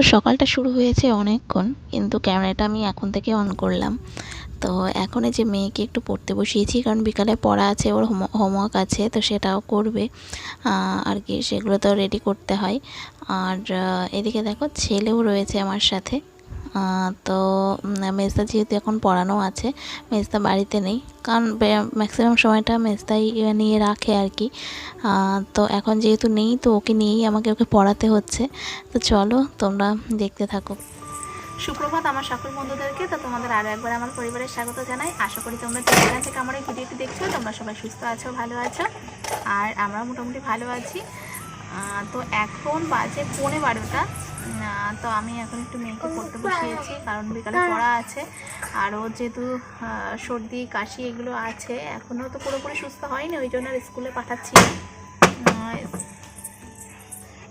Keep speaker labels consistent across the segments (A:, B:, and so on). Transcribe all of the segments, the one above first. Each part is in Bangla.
A: তো সকালটা শুরু হয়েছে অনেকক্ষণ, কিন্তু ক্যামেরাটা আমি এখন থেকে অন করলাম। তো এখন এই যে মেয়েকে একটু পড়তে বসিয়েছি, কারণ বিকালে পড়া আছে, ওর হোমওয়ার্ক আছে, তো সেটাও করবে। আর কি, সেগুলো তো রেডি করতে হয়। আর এদিকে দেখো ছেলেও রয়েছে আমার সাথে। তো মেজদা যেহেতু এখন পড়ানো আছে, মেজদা বাড়িতে নেই, কারণ ম্যাক্সিমাম সময়টা মেজদাই নিয়ে রাখে আর কি। তো এখন যেহেতু নেই, তো ওকে নিয়েই আমাকে ওকে পড়াতে হচ্ছে। তো চলো, তোমরা দেখতে থাকো।
B: সুপ্রভাত আমার সকল বন্ধুদেরকে, তো তোমাদের আরও একবার আমার পরিবারের স্বাগত জানাই। আশা করি তোমরা যেখানে থেকে আমার এই ভিডিওটি দেখছ, তোমরা সবাই সুস্থ আছো, ভালো আছো, আর আমরা মোটামুটি ভালো আছি। তো এখন বাজে পৌনে বারোটা। তো আমি এখন একটু মেয়েকে পড়তে বসিয়েছি, কারণ বিকালে পড়া আছে। আর ও যেহেতু সর্দি, কাশি এগুলো আছে এখনও তো পুরোপুরি সুস্থ হয়নি, ওই জন্য আর স্কুলে পাঠাচ্ছি।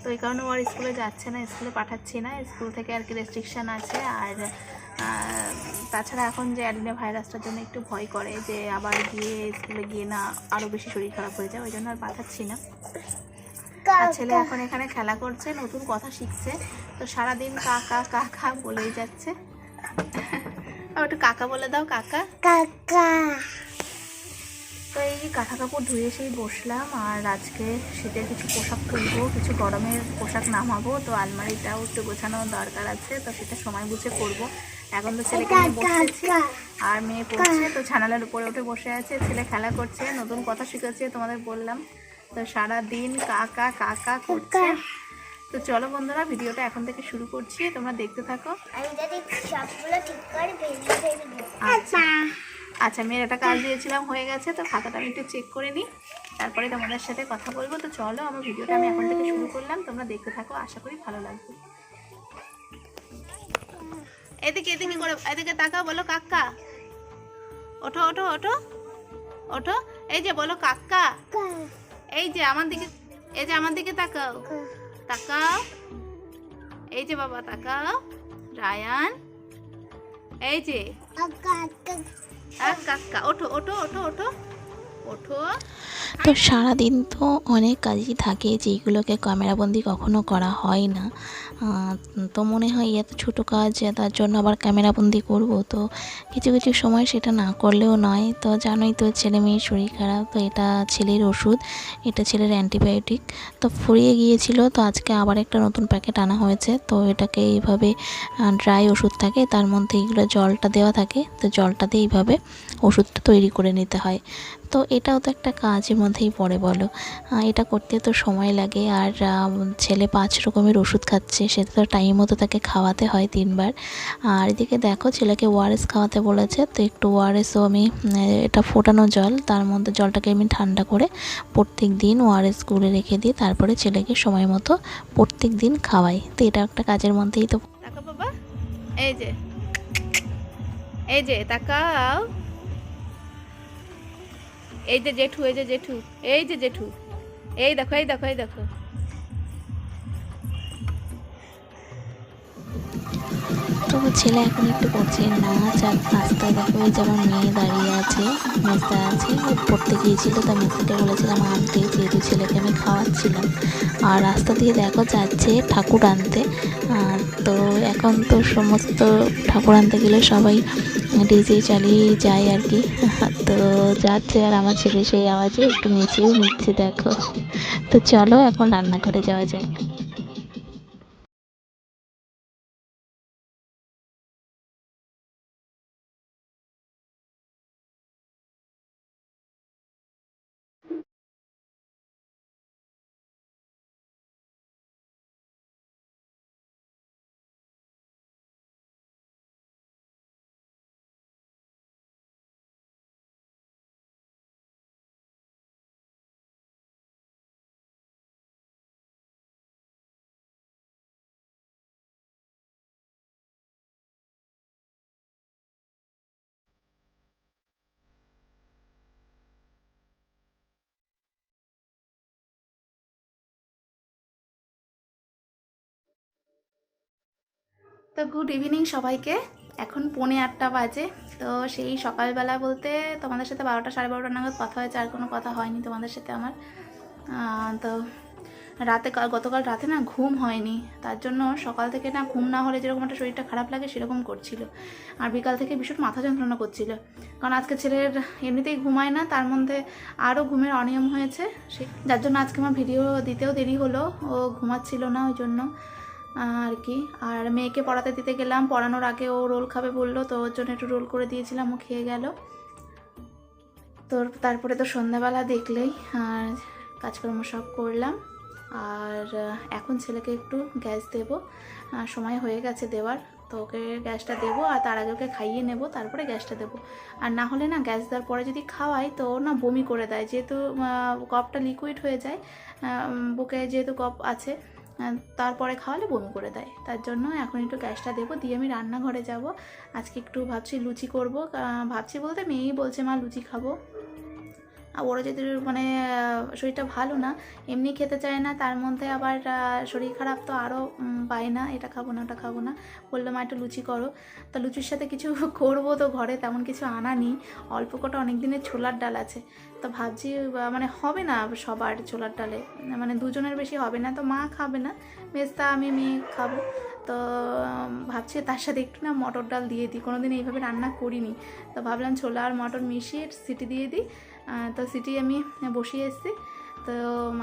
B: তো এই কারণে আর স্কুলে যাচ্ছে না, স্কুলে পাঠাচ্ছি না। স্কুল থেকে আর কি রেস্ট্রিকশান আছে, আর তাছাড়া এখন যে অ্যাডিনা ভাইরাসটার জন্য একটু ভয় করে যে আবার গিয়ে স্কুলে গিয়ে না আরও বেশি শরীর খারাপ হয়ে যায়, ওই জন্য আর পাঠাচ্ছি না। আর ছেলে এখন এখানে খেলা করছে নতুন কথা শিখছে। তো সারাদিন কাকা কাকা বলেই যাচ্ছে। একটু কাকা বলে দাও কাকা।
C: কাকা।
B: তো এই কাঁথা কাপড় ধুয়ে সেই বসলাম আর আজকে শীতের কিছু পোশাক তুলবো কিছু গরমের পোশাক নামাবো। তো আলমারিটাও একটু গোছানো দরকার আছে তো সেটা সময় বুঝে করব। এখন তো ছেলেকে বসেছি আর মেয়ে পড়ছে তো ছানালার উপরে উঠে বসে আছে। ছেলে খেলা করছে নতুন কথা শিখেছে তোমাদের বললাম। তো সারা দিন কাকা কাকা করছে। তো চলো বন্ধুরা ভিডিওটা এখন থেকে শুরু করছি। তোমরা দেখতে থাকো।
C: আমি যদি সবগুলো ঠিক করে ভেজে ফেলব
B: আচ্ছা। আচ্ছা। মেয়ের একটা কাজ দিয়েছিলাম হয়ে গেছে। তো খাতাটা আমি একটু চেক করে নিই। তারপরে তোমাদের সাথে কথা বলব। তো চলো আমার ভিডিওটা আমি এখন থেকে শুরু করলাম। তোমরা দেখতে থাকো আশা করি ভালো লাগবে। এদিকে এদিকে করে এদিকে তাকাও বলো কাকা। ওঠো ওঠো ওঠো। ওঠো। এই যে বলো কাক্কা এই যে আমার দিকে এই যে আমার দিকে তাকাও। তাকাও। এই যে বাবা তাকাও। রায়ান এই যে। আর কাক্কা ওঠো ওঠো ওঠো ওঠো। ওঠো।
A: তো সারাদিন তো অনেক কাজই থাকে যেগুলোকে ক্যামেরাবন্দি কখনো করা হয় না। তো মনে হয় এত ছোটো কাজ, তার জন্য আবার ক্যামেরাবন্দি করব। তো কিছু কিছু সময় সেটা না করলেও নয়। তো জানোই তো ছেলে মেয়ের শরীর খারাপ, তো এটা ছেলের ওষুধ, এটা ছেলের অ্যান্টিবায়োটিক। তো ফুরিয়ে গিয়েছিল, তো আজকে আবার একটা নতুন প্যাকেট আনা হয়েছে। তো এটাকে এইভাবে ড্রাই ওষুধ থাকে, তার মধ্যে এইগুলো জলটা দেওয়া থাকে। তো জলটাতে এইভাবে ওষুধটা তৈরি করে নিতে হয়। তো এটাও তো একটা কাজের মধ্যেই পড়ে বলো। এটা করতে তো সময় লাগে আর ছেলে পাঁচ রকমের ওষুধ খাচ্ছে সেটা তো টাইম মতো তাকে খাওয়াতে হয় তিনবার। আর এদিকে দেখো, ছেলেকে ওআরএস খাওয়াতে বলেছে, তো একটু ওআরএসও আমি এটা ফোটানো জল, তার মধ্যে জলটাকে আমি ঠান্ডা করে প্রত্যেক দিন ওআরএস গুলে রেখে দিই, তারপরে ছেলেকে সময় মতো প্রত্যেক দিন খাওয়াই। তো এটা একটা কাজের মধ্যেই তো
B: এই যে এই যে, তাকাও। এই যে জেঠু, এই যে জেঠু, এই যে জেঠু। এই দেখো এই দেখো এই দেখো।
A: তো ছেলে এখন একটু করছে নাচ আর রাস্তায় দেখো যে আমার মেয়ে দাঁড়িয়ে আছে মেজদা আছে পড়তে গিয়েছিল, তা মেজদাকে বলেছিলাম, আনতে। যেহেতু ছেলেকে আমি খাওয়াচ্ছিলাম। আর রাস্তা দিয়ে দেখো যাচ্ছে ঠাকুর আনতে। আর তো এখন তো সমস্ত ঠাকুর আনতে গেলে সবাই ডিজে চালিয়ে যায় আর কি। তো যাচ্ছে আর আমার ছেলে সেই আওয়াজে একটু নেচেও নিচ্ছে, দেখো। তো চলো এখন রান্নাঘরে যাওয়া যায়
B: তো গুড ইভিনিং সবাইকে। এখন পৌনে আটটা বাজে। তো সেই সকালবেলা বলতে তোমাদের সাথে বারোটা সাড়ে বারোটা নাগাদ কথা হয়েছে, আর কোনো কথা হয়নি তোমাদের সাথে আমার। তো রাতে কাল গতকাল রাতে না ঘুম হয়নি। তার জন্য সকাল থেকে না ঘুম না হলে যেরকম একটা শরীরটা খারাপ লাগে সেরকম করছিল। আর বিকাল থেকে ভীষণ মাথা যন্ত্রণা করছিল। কারণ আজকে ছেলের এমনিতেই ঘুমায় না, তার মধ্যে আরও ঘুমের অনিয়ম হয়েছে। সে যার জন্য আজকে আমার ভিডিও দিতেও দেরি হলো। ও ঘুমাচ্ছিল না ওই জন্য। আর কি আর মেয়েকে পড়াতে দিতে গেলাম, পড়ানোর আগে ও রোল খাবে বলল, তো ওর জন্য একটু রোল করে দিয়েছিলাম, ও খেয়ে গেল। তোর তারপরে তো সন্ধ্যাবেলা দেখলেই, আর কাজকর্ম সব করলাম। আর এখন ছেলেকে একটু গ্যাস দেবো। সময় হয়ে গেছে দেওয়ার, তো ওকে গ্যাসটা দেবো, আর তার আগে ওকে খাইয়ে নেব, তারপরে গ্যাসটা দেবো। আর না হলে না, গ্যাস দেওয়ার পরে যদি খাওয়াই, তো না বমি করে দেয়। যেহেতু কপটা লিকুইড হয়ে যায় বুকে যেহেতু কপ আছে তারপরে খাওয়ালে বমি করে দেয়। তার জন্য এখন একটু গ্যাসটা দেবো, দিয়ে আমি রান্নাঘরে যাব। আজকে একটু ভাবছি লুচি করব। ভাবছি বলতে মেয়েই বলছে, মা, লুচি খাব। আর ওরা যদি মানে শরীরটা ভালো না, এমনি খেতে চায় না, তার মধ্যে আবার শরীর খারাপ তো আরও পায় না, এটা খাব না, ওটা খাব না। বলল মা একটু লুচি করো। তা লুচির সাথে কিছু করব তো ঘরে, তেমন কিছু আনা নেই। অল্প কটা অনেক দিনের ছোলার ডাল আছে। তো ভাবছি মানে হবে না সবার ছোলার ডালে। মানে দুজনের বেশি হবে না, তো মা খাবে না মেজদা আমি মেয়ে খাব। তো ভাবছি তার সাথে একটু না মটর ডাল দিয়ে দিই। কোনো দিন এইভাবে রান্না করিনি। তো ভাবলাম ছোলা আর মটর মিশিয়ে সিটি দিয়ে দিই। তো সিটি আমি বসিয়ে এসেছি। তো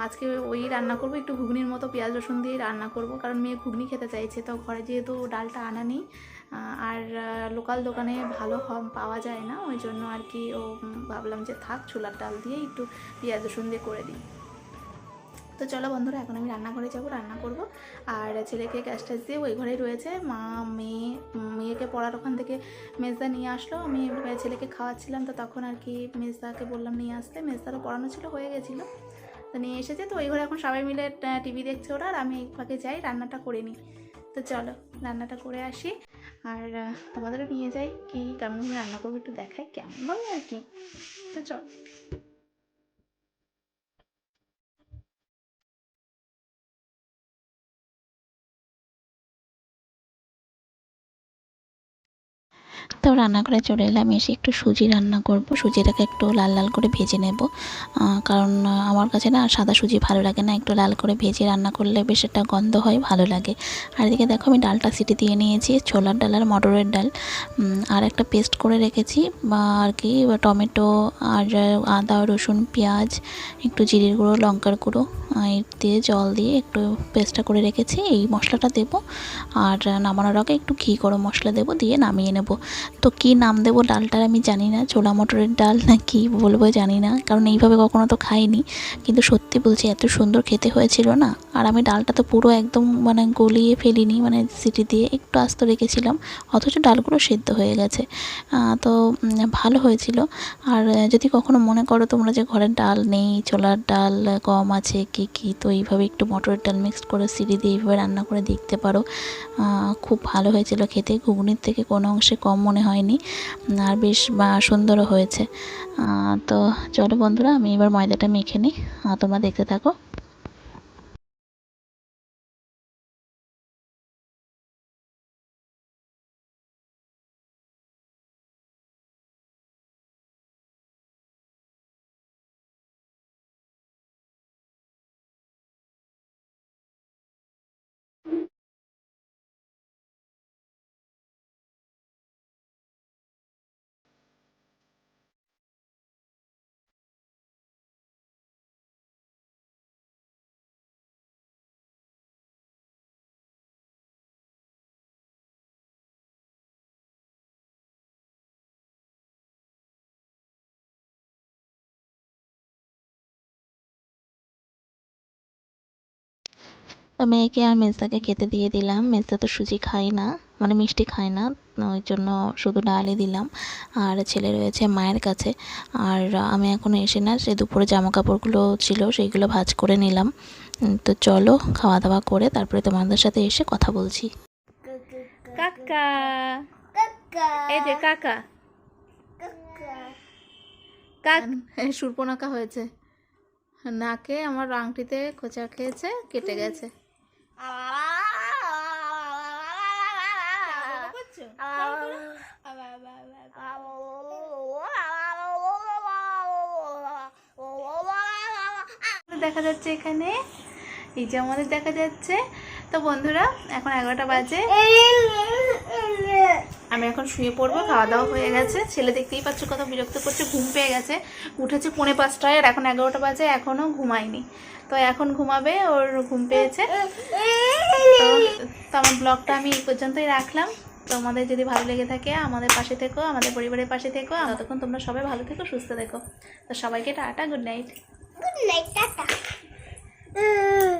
B: আজকে ওই রান্না করব, একটু ঘুগনির মতো পেঁয়াজ রসুন দিয়ে রান্না করব, কারণ মেয়ে ঘুগনি খেতে চাইছে, তো ঘরে যেহেতু ডালটা আনা নেই আর লোকাল দোকানে ভালো পাওয়া যায় না, ওই জন্য আর কি ও ভাবলাম যে থাক, ছোলার ডাল দিয়ে একটু পেঁয়াজ রসুন দিয়ে করে দিই। তো চলো বন্ধুরা, এখন আমি রান্নাঘরে যাব, রান্না করব। আর ছেলেকে গ্যাস ট্যাস দিয়ে ওই ঘরেই রয়েছে। মা, মেয়ে, মেয়েকে পড়ার ওখান থেকে মেজদা নিয়ে আসলো। আমি ছেলেকে খাওয়াচ্ছিলাম, তো তখন আর কি মেজদাকে বললাম নিয়ে আসতে। মেজদারও পড়ানো ছিল, হয়ে গেছিল। তো নিয়ে এসেছে, তো ওই ঘরে এখন সবাই মিলে টিভি দেখছে ওরা, আর আমি ফাঁকে যাই, রান্নাটা করে নিই। তো চলো, রান্নাটা করে আসি। আর তোমাদেরও নিয়ে যাই, কি কেমন রান্না করব একটু দেখাই, কেমন ভাবে আর কি। তো চলো।
A: তো রান্নাঘরে চলে এলাম, এসে একটু সুজি রান্না করব। সুজিটাকে একটু লাল লাল করে ভেজে নেব। কারণ আমার কাছে না সাদা সুজি ভালো লাগে না, একটু লাল করে ভেজে রান্না করলে বেশ একটা গন্ধ হয়, ভালো লাগে। আর এদিকে দেখো আমি ডালটা সিটি দিয়ে নিয়েছি, ছোলার ডাল আর মটরের ডাল। আর একটা পেস্ট করে রেখেছি, বা আর কি টমেটো আর আদা, রসুন, পেঁয়াজ, একটু জিরের গুঁড়ো, লঙ্কার গুঁড়ো দিয়ে জল দিয়ে একটু পেস্টটা করে রেখেছি। এই মশলাটা দেবো, আর নামানোর আগে একটু ঘি গরম মশলা দেবো, দিয়ে নামিয়ে নেব। তো কি নাম দেবো ডালটার আমি জানি না ছোলা মটরের ডাল না কি বলব জানি না, কারণ এইভাবে কখনো তো খাইনি। কিন্তু সত্যি বলছি, এত সুন্দর খেতে হয়েছিল না, আর আমি ডালটা তো পুরো একদম মানে গলিয়ে ফেলিনি মানে সিটি দিয়ে একটু আস্ত রেখেছিলাম, অথচ ডালগুলো সেদ্ধ হয়ে গেছে। তো ভালো হয়েছিল। আর যদি কখনো মনে করো তোমরা যে ঘরের ডাল নেই, ছোলার ডাল কম আছে, কি কি, তো এইভাবে একটু মটরের ডাল মিক্সড করে সিটি দিয়ে এইভাবে রান্না করে দেখতে পারো। খুব ভালো হয়েছিল খেতে, ঘুগনির থেকে কোনো অংশে কম মনে হয়নি, আর বেশ, বা সুন্দরও হয়েছে। তো চলো বন্ধুরা, আমি এবার ময়দাটা মেখে নিই। তোমরা দেখতে থাকো। মেয়েকে আর মেজদাকে খেতে দিয়ে দিলাম। মেজদা তো সুজি খায় না মানে মিষ্টি খায় না ওই জন্য শুধু ডালই দিলাম। আর ছেলে রয়েছে মায়ের কাছে। আর আমি এখনও এসে না সে দুপুরে জামা কাপড়গুলো ছিল সেইগুলো ভাজ করে নিলাম। তো চলো খাওয়া দাওয়া করে তারপরে তোমাদের সাথে এসে কথা বলছি।
B: কাকা।
C: কাকা।
B: এই যে কাকা।
C: কাকা।
B: কাক সুরপনাকা হয়েছে। নাকে আমার আংটিতে খোঁচা খেয়েছে কেটে গেছে। দেখা যাচ্ছে এখানে এই যে আমাদের দেখা যাচ্ছে তো বন্ধুরা এখন এগারোটা বাজে আমি এখন শুয়ে পড়ব খাওয়া দাওয়া হয়ে গেছে। ছেলে দেখতেই পাচ্ছ কত বিরক্ত করছে ঘুম পেয়ে গেছে। উঠেছে পৌনে পাঁচটায় আর এখন এগারোটা বাজে এখনও ঘুমায়নি। তো এখন ঘুমাবে ওর ঘুম পেয়েছে। তো আমার ব্লগটা আমি এই পর্যন্তই রাখলাম। তোমাদের যদি ভালো লেগে থাকে আমাদের পাশে থেকো আমাদের পরিবারের পাশে থেকো। ততক্ষণ তোমরা সবাই ভালো থেকো সুস্থ থেকো। তো সবাইকে tata good night
C: Good night, Tata.